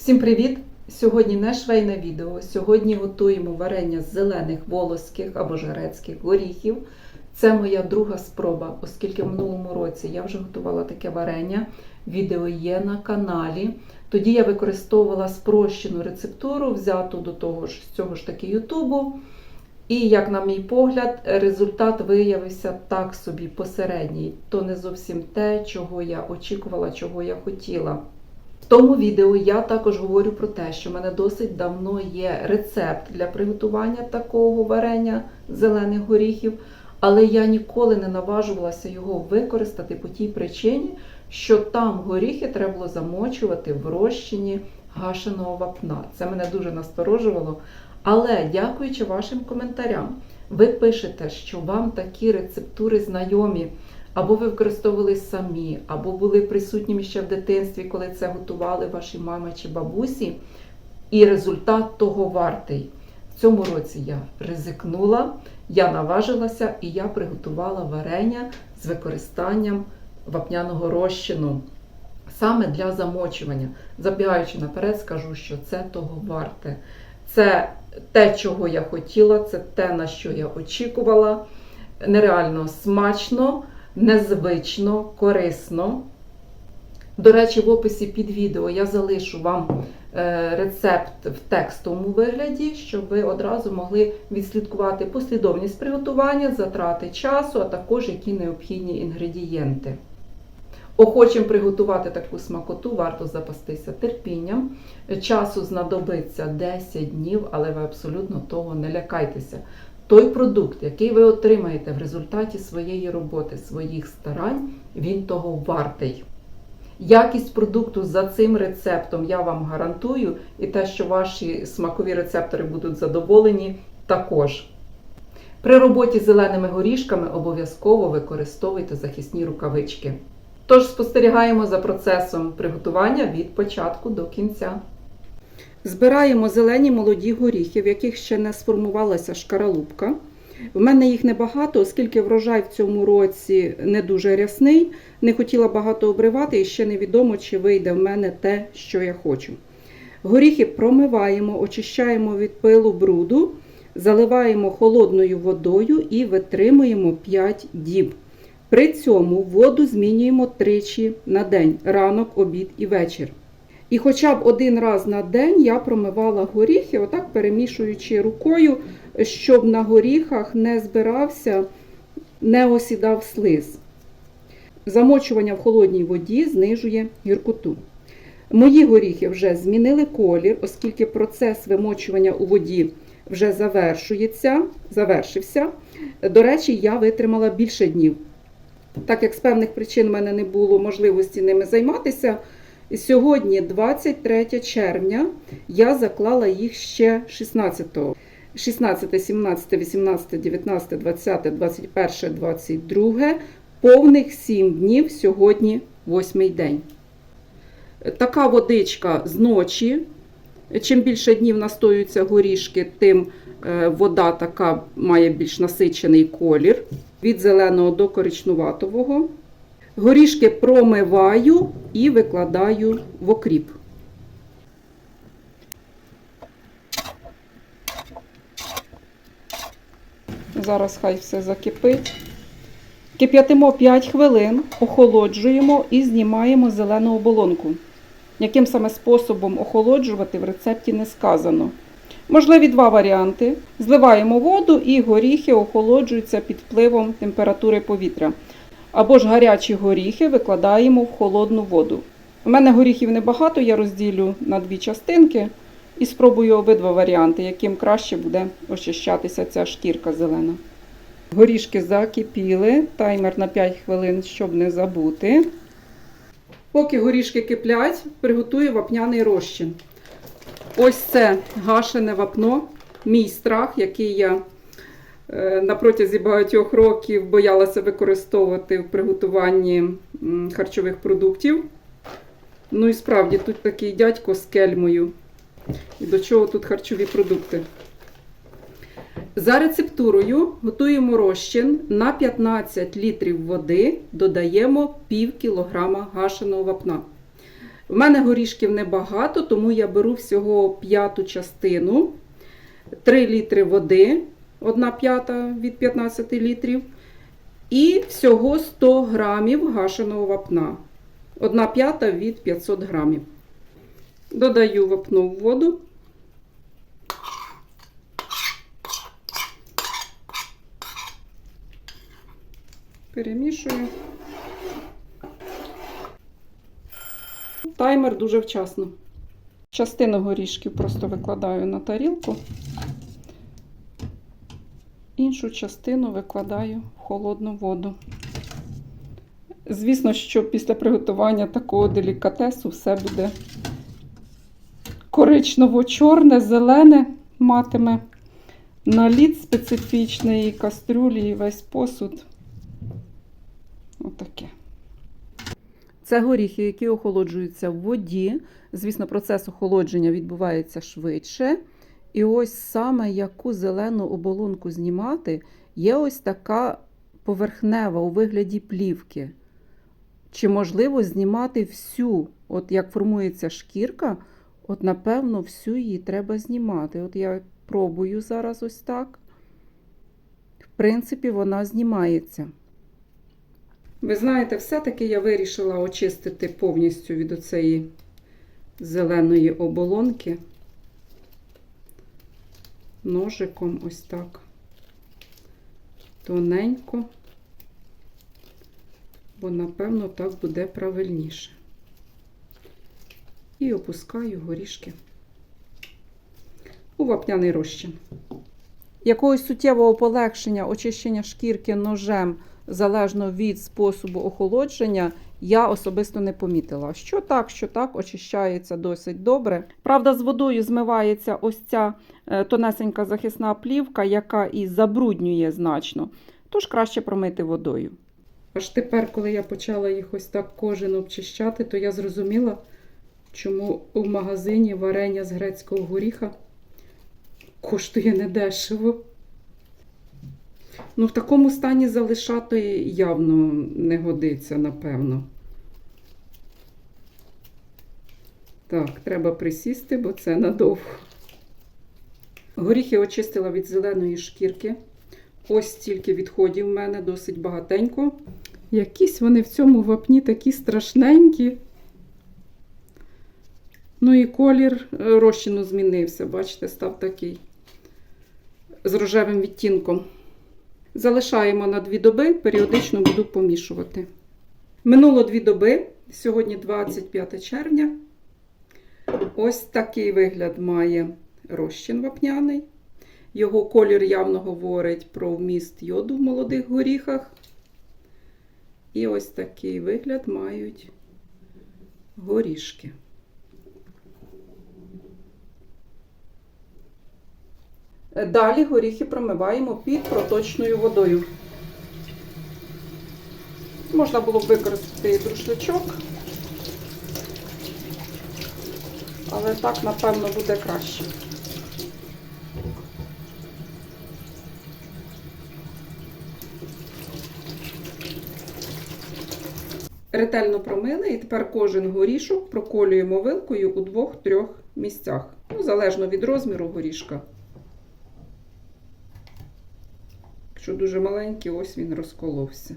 Всім привіт! Сьогодні не швейне відео. Сьогодні готуємо варення з зелених волоських або жарецьких горіхів. Це моя друга спроба, оскільки в минулому році я вже готувала таке варення. Відео є на каналі. Тоді я використовувала спрощену рецептуру, взяту до того ж з цього ж таки Ютубу. І, як на мій погляд, результат виявився так собі посередній. То не зовсім те, чого я очікувала, чого я хотіла. В тому відео я також говорю про те, що в мене досить давно є рецепт для приготування такого варення зелених горіхів, але я ніколи не наважувалася його використати по тій причині, що там горіхи треба було замочувати в розчині гашеного вапна. Це мене дуже насторожувало. Але дякуючи вашим коментарям, ви пишете, що вам такі рецептури знайомі, або ви використовували самі, або були присутніми ще в дитинстві, коли це готували ваші мами чи бабусі, і результат того вартий. В цьому році я ризикнула, я наважилася і я приготувала варення з використанням вапняного розчину. Саме для замочування. Забігаючи наперед, скажу, що це того варте. Це те, чого я хотіла, це те, на що я очікувала. Нереально смачно, незвично, корисно. До речі, в описі під відео я залишу вам е, рецепт в текстовому вигляді, щоб ви одразу могли відслідкувати послідовність приготування, затрати часу, а також які необхідні інгредієнти. Охочим приготувати таку смакоту, варто запастися терпінням. Часу знадобиться 10 днів, але ви абсолютно того не лякайтеся. Той продукт, який ви отримаєте в результаті своєї роботи, своїх старань, він того вартий. Якість продукту за цим рецептом я вам гарантую, і те, що ваші смакові рецептори будуть задоволені, також. При роботі з зеленими горішками обов'язково використовуйте захисні рукавички. Тож спостерігаємо за процесом приготування від початку до кінця. Збираємо зелені молоді горіхи, в яких ще не сформувалася шкаралупка. В мене їх небагато, оскільки врожай в цьому році не дуже рясний. Не хотіла багато обривати і ще невідомо, чи вийде в мене те, що я хочу. Горіхи промиваємо, очищаємо від пилу бруду, заливаємо холодною водою і витримуємо 5 діб. При цьому воду змінюємо тричі на день ранок, обід і вечір. І хоча б один раз на день я промивала горіхи, отак перемішуючи рукою, щоб на горіхах не збирався, не осідав слиз. Замочування в холодній воді знижує гіркоту. Мої горіхи вже змінили колір, оскільки процес вимочування у воді вже завершується, завершився. До речі, я витримала більше днів. Так як з певних причин в мене не було можливості ними займатися, сьогодні, 23 червня, я заклала їх ще 16-го. 16, 17, 18, 19, 20, 21, 22, повних 7 днів, сьогодні 8 день. Така водичка з ночі. Чим більше днів настоюються горішки, тим е, вода така має більш насичений колір від зеленого до коричнуватого. Горішки промиваю і викладаю в окріп. Зараз хай все закипить. Кип'ятимо 5 хвилин, охолоджуємо і знімаємо зелену оболонку. Яким саме способом охолоджувати в рецепті не сказано. Можливі два варіанти. Зливаємо воду і горіхи охолоджуються під впливом температури повітря. Або ж гарячі горіхи викладаємо в холодну воду. У мене горіхів небагато, я розділю на дві частинки і спробую обидва варіанти, яким краще буде очищатися ця шкірка зелена. Горішки закипіли, таймер на 5 хвилин, щоб не забути. Поки горішки киплять, приготую вапняний розчин. Ось це гашене вапно, мій страх, який я на протязі багатьох років боялася використовувати в приготуванні харчових продуктів. Ну і справді, тут такий дядько з кельмою. І до чого тут харчові продукти? За рецептурою готуємо розчин на 15 літрів води, додаємо пів кілограма гашеного вапна. В мене горішків небагато, тому я беру всього п'яту частину, 3 літри води, 1 п'ята від 15 літрів, і всього 100 грамів гашеного вапна. 1 п'ята від 500 грамів. Додаю вапно в воду. Перемішую. Таймер дуже вчасно. Частину горішків просто викладаю на тарілку. Іншу частину викладаю в холодну воду. Звісно, що після приготування такого делікатесу все буде коричнево-чорне, зелене матиме наліт специфічний, кастрюлі і весь посуд. Отаке. Це горіхи, які охолоджуються в воді. Звісно, процес охолодження відбувається швидше. І ось саме яку зелену оболонку знімати, є ось така поверхнева у вигляді плівки. Чи можливо знімати всю, от як формується шкірка, от напевно всю її треба знімати. От я пробую зараз ось так. В принципі, вона знімається. Ви знаєте, все-таки я вирішила очистити повністю від оцеї зеленої оболонки. Ножиком ось так. Тоненько, бо, напевно, так буде правильніше. І опускаю горішки у вапняний розчин. Якогось суттєвого полегшення очищення шкірки ножем залежно від способу охолодження, я особисто не помітила. Що так, що так, очищається досить добре. Правда, з водою змивається ось ця е, тонесенька захисна плівка, яка і забруднює значно. Тож краще промити водою. Аж тепер, коли я почала їх ось так кожен обчищати, то я зрозуміла, чому в магазині варення з грецького горіха коштує недешево. Ну, в такому стані залишати явно не годиться, напевно. Так, треба присісти, бо це надовго. Горіхи очистила від зеленої шкірки. Ось стільки відходів в мене, досить багатенько. Якісь вони в цьому вапні такі страшненькі. Ну і колір розчину змінився, бачите, став такий з рожевим відтінком. Залишаємо на дві доби, періодично буду помішувати. Минуло дві доби, сьогодні 25 червня. Ось такий вигляд має розчин вапняний. Його колір явно говорить про вміст йоду в молодих горіхах. І ось такий вигляд мають горішки. Далі горіхи промиваємо під проточною водою. Можна було б використати і друшлячок, але так, напевно, буде краще. Ретельно промили і тепер кожен горішок проколюємо вилкою у двох-трьох місцях, ну, залежно від розміру горішка. Якщо дуже маленький, ось він розколовся.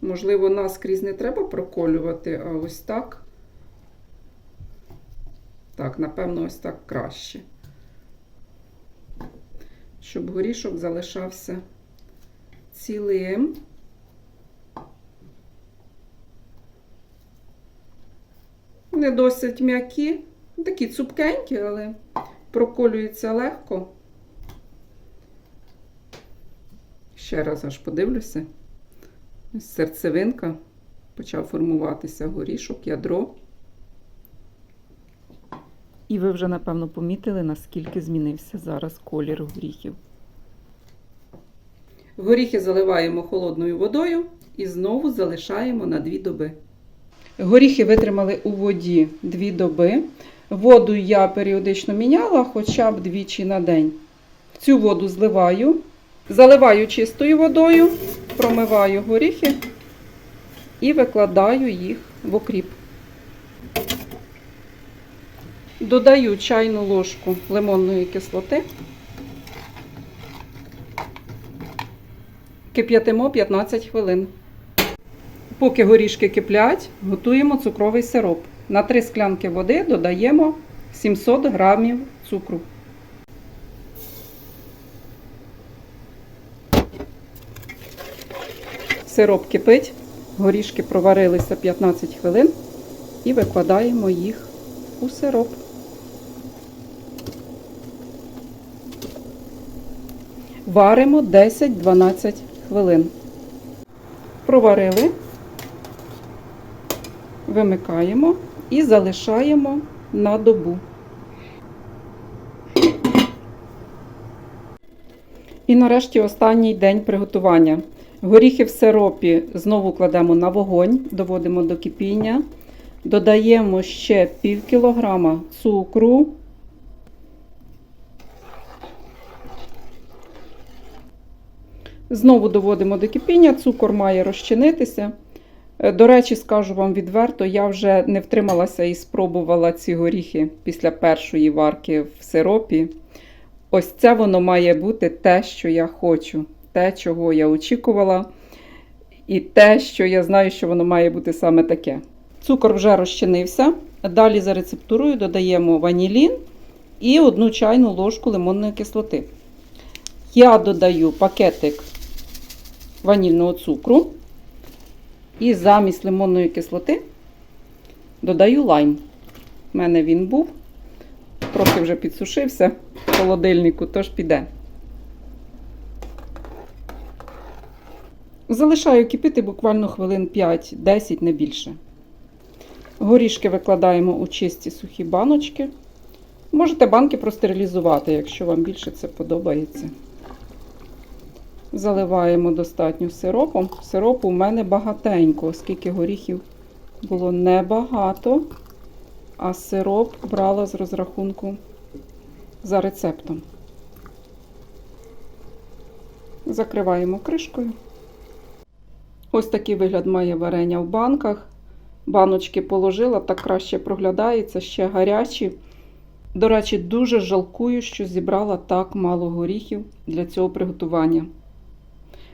Можливо, наскрізь не треба проколювати, а ось так. Так, напевно, ось так краще. Щоб горішок залишався цілим. Вони досить м'які, такі цупкенькі, але проколюється легко. Ще раз аж подивлюся. Ось серцевинка, почав формуватися горішок, ядро. І ви вже, напевно, помітили, наскільки змінився зараз колір горіхів. Горіхи заливаємо холодною водою і знову залишаємо на дві доби. Горіхи витримали у воді дві доби. Воду я періодично міняла хоча б двічі на день. Цю воду зливаю, заливаю чистою водою, промиваю горіхи і викладаю їх в окріп. Додаю чайну ложку лимонної кислоти. Кип'ятимо 15 хвилин. Поки горішки киплять, готуємо цукровий сироп. На 3 склянки води додаємо 700 грамів цукру. Сироп кипить, горішки проварилися 15 хвилин і викладаємо їх у сироп. Варимо 10-12 хвилин. Проварили, вимикаємо і залишаємо на добу. І нарешті останній день приготування. Горіхи в сиропі знову кладемо на вогонь, доводимо до кипіння. Додаємо ще пів кілограма цукру. Знову доводимо до кипіння, цукор має розчинитися. Е, До речі, скажу вам відверто, я вже не втрималася і спробувала ці горіхи після першої варки в сиропі. Ось це воно має бути те, що я хочу, те, чого я очікувала, і те, що я знаю, що воно має бути саме таке. Цукор вже розчинився. Далі за рецептурою додаємо ванілін і одну чайну ложку лимонної кислоти. Я додаю пакетик ванільного цукру і замість лимонної кислоти додаю лайм. У мене він був, трохи вже підсушився в холодильнику, тож піде. Залишаю кипіти буквально хвилин 5-10, не більше. Горішки викладаємо у чисті сухі баночки. Можете банки простерилізувати, якщо вам більше це подобається. Заливаємо достатньо сиропом. Сиропу у мене багатенько, оскільки горіхів було небагато, а сироп брала з розрахунку за рецептом. Закриваємо кришкою. Ось такий вигляд має варення в банках. Баночки положила, так краще проглядається, ще гарячі. До речі, дуже жалкую, що зібрала так мало горіхів для цього приготування.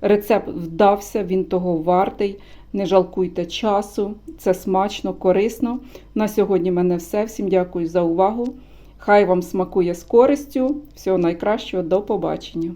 Рецепт вдався, він того вартий. Не жалкуйте часу, це смачно, корисно. На сьогодні в мене все. Всім дякую за увагу. Хай вам смакує з користю. Всього найкращого, до побачення!